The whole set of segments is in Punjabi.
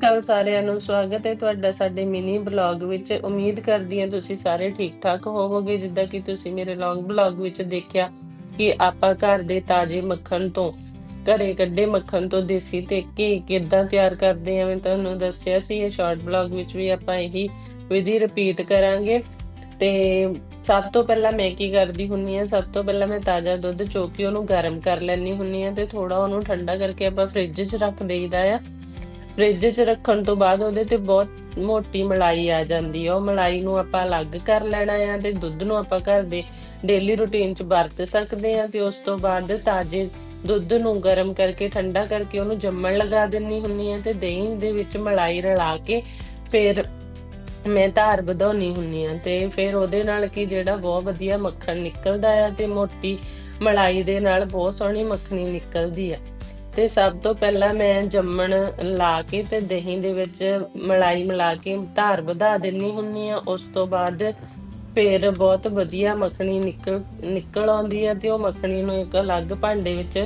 ਅਕਾਲ ਸਾਰਿਆਂ ਨੂੰ। ਸਵਾਗਤ ਹੈ ਤੁਹਾਡਾ ਸਾਡੇ ਮਿਨੀ ਬਲੌਗ ਵਿੱਚ। ਉਮੀਦ ਕਰਦੀ ਹਾਂ ਤੁਸੀਂ ਸਾਰੇ ਠੀਕ ਠਾਕ ਹੋਵੋਗੇ, ਜਿੱਦਾਂ ਕਿ ਤੁਸੀਂ ਮੇਰੇ ਲੌਂਗ ਬਲੌਗ ਵਿੱਚ ਦੇਖਿਆ ਕਿ ਆਪਾਂ ਘਰ ਦੇ ਤਾਜ਼ੇ ਮੱਖਣ ਤੋਂ, ਘਰੇ ਕੱਢੇ ਮੱਖਣ ਤੋਂ ਦੇਸੀ ਤੇ ਘੀ ਕਿੱਦਾਂ ਤਿਆਰ ਕਰਦੇ ਹਾਂ ਮੈਂ ਤੁਹਾਨੂੰ ਦੱਸਿਆ ਸੀ। ਇਹ ਸ਼ਾਰਟ ਬਲੌਗ ਵਿੱਚ ਵੀ ਆਪਾਂ ਇਹੀ ਵਿਧੀ ਰਿਪੀਟ ਕਰਾਂਗੇ। ਤੇ ਸਭ ਤੋਂ ਪਹਿਲਾਂ ਮੈਂ ਕੀ ਕਰਦੀ ਹੁੰਨੀ ਆ ਸਭ ਤੋਂ ਪਹਿਲਾਂ ਮੈਂ ਤਾਜ਼ਾ ਦੁੱਧ ਚੋ ਕੇ ਉਹਨੂੰ ਗਰਮ ਕਰ ਲੈਣੀ ਹੁੰਨੀ ਆ ਤੇ ਥੋੜਾ ਉਹਨੂੰ ਠੰਡਾ ਕਰਕੇ ਆਪਾਂ ਫ੍ਰਿਜ 'ਚ ਰੱਖ ਦੇਈਦਾ ਆ। ਫ੍ਰਿਜ 'ਚ ਰੱਖਣ ਤੋਂ ਬਾਅਦ ਉਹਦੇ ਤੇ ਬਹੁਤ ਮੋਟੀ ਮਲਾਈ ਆ ਜਾਂਦੀ ਹੈ ਉਹ ਮਲਾਈ ਨੂੰ ਆਪਾਂ ਅਲੱਗ ਕਰ ਲੈਣਾ ਆ ਤੇ ਦੁੱਧ ਨੂੰ ਆਪਾਂ ਘਰ ਦੇ ਡੇਲੀ ਰੁਟੀਨ 'ਚ ਵਰਤ ਸਕਦੇ ਆ ਤੇ ਉਸ ਤੋਂ ਬਾਅਦ ਤਾਜ਼ੇ ਦੁੱਧ ਨੂੰ ਗਰਮ ਕਰਕੇ, ਠੰਡਾ ਕਰਕੇ ਉਹਨੂੰ ਜੰਮਣ ਲਗਾ ਦਿੰਨੀ ਹੁੰਨੀ ਆ ਤੇ ਦਹੀਂ ਦੇ ਵਿੱਚ ਮਲਾਈ ਰਲਾ ਕੇ ਫਿਰ ਮੈਂ ਧਾਰ ਵਧਾਉਣੀ ਹੁੰਨੀ ਆ ਤੇ ਫਿਰ ਉਹਦੇ ਨਾਲ ਕੀ ਜਿਹੜਾ ਬਹੁਤ ਵਧੀਆ ਮੱਖਣ ਨਿਕਲਦਾ ਆ ਤੇ ਮੋਟੀ ਮਲਾਈ ਦੇ ਨਾਲ ਬਹੁਤ ਸੋਹਣੀ ਮੱਖਣੀ ਨਿਕਲਦੀ ਆ। ਤੇ ਸਭ ਤੋਂ ਪਹਿਲਾਂ ਮੈਂ ਜੰਮਣ ਲਾ ਕੇ ਤੇ ਦਹੀਂ ਦੇ ਵਿੱਚ ਮਲਾਈ ਮਿਲਾ ਕੇ ਧਾਰ ਵਧਾ ਦਿੰਨੀ ਹੁੰਨੀ ਆ। ਉਸ ਤੋਂ ਬਾਅਦ ਫਿਰ ਬਹੁਤ ਵਧੀਆ ਮੱਖਣੀ ਨਿਕਲ ਨਿਕਲ ਆਉਂਦੀ ਆ ਤੇ ਉਹ ਮੱਖਣੀ ਨੂੰ ਇੱਕ ਅਲੱਗ ਭਾਂਡੇ ਵਿੱਚ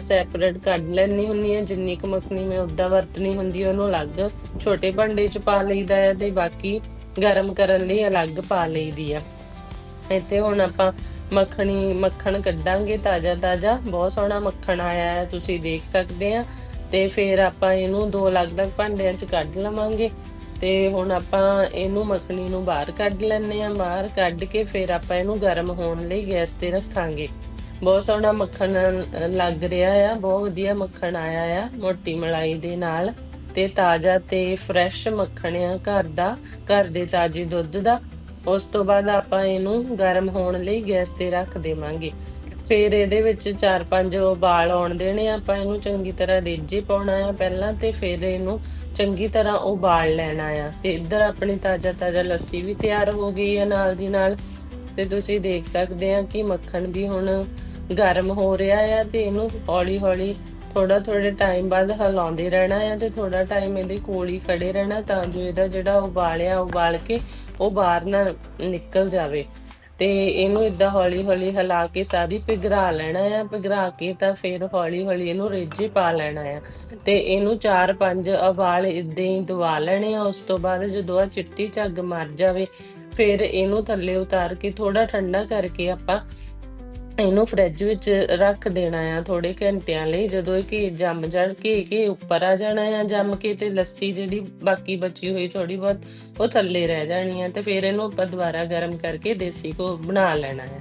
ਸੈਪਰੇਟ ਕੱਢ ਲੈਣੀ ਹੁੰਦੀ ਹੈ ਜਿੰਨੀ ਕੁ ਮੱਖਣੀ ਮੈਂ ਉੱਦਾਂ ਵਰਤਣੀ ਹੁੰਦੀ ਉਹਨੂੰ ਅਲੱਗ ਛੋਟੇ ਭਾਂਡੇ 'ਚ ਪਾ ਲਈਦਾ ਹੈ ਤੇ ਬਾਕੀ ਗਰਮ ਕਰਨ ਲਈ ਅਲੱਗ ਪਾ ਲਈਦੀ ਆ। ਇੱਥੇ ਹੁਣ ਆਪਾਂ ਮੱਖਣੀ ਮੱਖਣ ਕੱਢਾਂਗੇ ਤਾਜ਼ਾ ਤਾਜ਼ਾ। ਬਹੁਤ ਸੋਹਣਾ ਮੱਖਣ ਆਇਆ ਹੈ, ਤੁਸੀਂ ਦੇਖ ਸਕਦੇ ਆ। ਤੇ ਫਿਰ ਆਪਾਂ ਇਹਨੂੰ ਦੋ ਅਲੱਗ-ਅਲੱਗ ਭਾਂਡਿਆਂ 'ਚ ਕੱਢ ਲਵਾਂਗੇ। ਤੇ ਹੁਣ ਆਪਾਂ ਇਹਨੂੰ ਮੱਖਣੀ ਨੂੰ ਬਾਹਰ ਕੱਢ ਲੈਣੇ ਆ। ਬਾਹਰ ਕੱਢ ਕੇ ਫਿਰ ਆਪਾਂ ਇਹਨੂੰ ਗਰਮ ਹੋਣ ਲਈ ਗੈਸ ਤੇ ਰੱਖਾਂਗੇ। ਬਹੁਤ ਸੋਹਣਾ ਮੱਖਣ ਲੱਗ ਰਿਹਾ ਆ। ਬਹੁਤ ਵਧੀਆ ਮੱਖਣ ਆਇਆ ਆ ਮੋਟੀ ਮਲਾਈ ਦੇ ਨਾਲ। ਤੇ ਤਾਜ਼ਾ ਤੇ ਫਰੈਸ਼ ਮੱਖਣ ਆ ਘਰ ਦਾ, ਘਰ ਦੇ ਤਾਜ਼ੇ ਦੁੱਧ ਦਾ। ਉਸ ਤੋਂ ਬਾਅਦ ਆਪਾਂ ਇਹਨੂੰ ਗਰਮ ਹੋਣ ਲਈ ਗੈਸ ਤੇ ਰੱਖ ਦੇਵਾਂਗੇ। ਫਿਰ ਇਹਦੇ ਵਿੱਚ 4-5 ਉਬਾਲ ਆਉਣ ਦੇਣੇ ਆ। ਆਪਾਂ ਇਹਨੂੰ ਚੰਗੀ ਤਰ੍ਹਾਂ ਰੇਜੇ ਪਾਉਣਾ ਆ ਪਹਿਲਾਂ ਤੇ ਫਿਰ ਇਹਨੂੰ ਚੰਗੀ ਤਰ੍ਹਾਂ ਉਬਾਲ ਲੈਣਾ ਆ। ਤੇ ਇੱਧਰ ਆਪਣੀ ਤਾਜ਼ਾ ਤਾਜ਼ਾ ਲੱਸੀ ਵੀ ਤਿਆਰ ਹੋ ਗਈ ਆ ਨਾਲ ਦੀ ਨਾਲ। ਤੇ ਤੁਸੀਂ ਦੇਖ ਸਕਦੇ ਆ ਕਿ ਮੱਖਣ ਵੀ ਹੁਣ ਗਰਮ ਹੋ ਰਿਹਾ ਆ ਤੇ ਇਹਨੂੰ ਹੌਲੀ ਹੌਲੀ ਥੋੜਾ ਥੋੜੇ ਟਾਈਮ ਬਾਅਦ ਹਿਲਾਉਂਦੇ ਰਹਿਣਾ ਆ ਤੇ ਥੋੜਾ ਟਾਈਮ ਇਹਦੇ ਕੋਲ ਹੀ ਖੜੇ ਰਹਿਣਾ ਤਾਂ ਜੋ ਇਹਦਾ ਜਿਹੜਾ ਉਬਾਲਿਆ, ਉਬਾਲ ਕੇ ਉਹ ਬਾਹਰ ਨਾ ਨਿਕਲ ਜਾਵੇ। ਤੇ ਇਹਨੂੰ ਇਦਾਂ ਹੌਲੀ ਹੌਲੀ ਹਿਲਾ ਕੇ ਸਾਰੀ ਪਿਘਰਾ ਲੈਣਾ ਆ। ਪਿਘਰਾ ਕੇ ਤਾਂ ਫਿਰ ਹੌਲੀ ਹੌਲੀ ਇਹਨੂੰ ਰੇਜੇ ਪਾ ਲੈਣਾ ਆ। ਤੇ ਇਹਨੂੰ 4-5 ਉਬਾਲ ਇਦਾਂ ਹੀ ਦਵਾ ਲੈਣੇ ਆ। ਉਸ ਤੋਂ ਬਾਅਦ ਜਦੋਂ ਆ ਚਿੱਟੀ ਝੱਗ ਮਰ ਜਾਵੇ, ਫਿਰ ਇਹਨੂੰ ਥੱਲੇ ਉਤਾਰ ਕੇ ਥੋੜਾ ਠੰਡਾ ਕਰਕੇ ਆਪਾਂ ਇਹਨੂੰ ਫ੍ਰਿਜ ਵਿੱਚ ਰੱਖ ਦੇਣਾ ਆ ਥੋੜੇ ਘੰਟਿਆਂ ਲਈ, ਜਦੋਂ ਇਹ ਘੀ ਜੰਮ ਜਾਣ, ਘੀ ਘੀ ਉੱਪਰ ਆ ਜਾਣਾ ਆ ਜੰਮ ਕੇ ਤੇ ਲੱਸੀ ਜਿਹੜੀ ਬਾਕੀ ਬਚੀ ਹੋਈ ਥੋੜੀ ਬਹੁਤ, ਉਹ ਥੱਲੇ ਰਹਿ ਜਾਣੀ ਆ ਤੇ ਫਿਰ ਇਹਨੂੰ ਆਪਾਂ ਦੁਬਾਰਾ ਗਰਮ ਕਰਕੇ ਦੇਸੀ ਕੋ ਬਣਾ ਲੈਣਾ ਹੈ